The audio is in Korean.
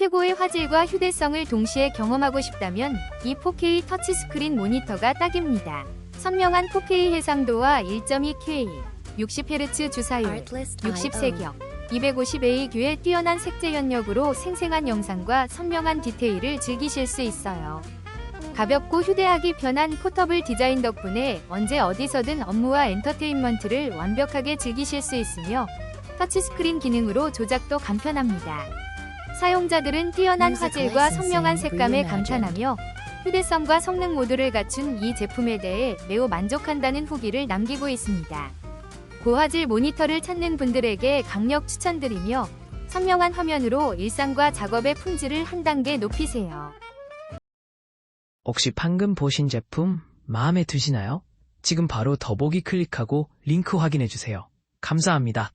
최고의 화질과 휴대성을 동시에 경험하고 싶다면 이 4K 터치스크린 모니터가 딱입니다. 선명한 4K 해상도와 1.2K, 60Hz 주사율, 60세격, 250AQ의 뛰어난 색재 현역으로 생생한 영상과 선명한 디테일을 즐기실 수 있어요. 가볍고 휴대하기 편한 포터블 디자인 덕분에 언제 어디서든 업무와 엔터테인먼트를 완벽하게 즐기실 수 있으며 터치스크린 기능으로 조작도 간편합니다. 사용자들은 뛰어난 화질과 선명한 색감에. 감탄하며 휴대성과 성능 모두를 갖춘 이 제품에 대해 매우 만족한다는 후기를 남기고 있습니다. 고화질 모니터를 찾는 분들에게 강력 추천드리며 선명한 화면으로 일상과 작업의 품질을 한 단계 높이세요. 혹시 방금 보신 제품 마음에 드시나요? 지금 바로 더보기 클릭하고 링크 확인해 주세요. 감사합니다.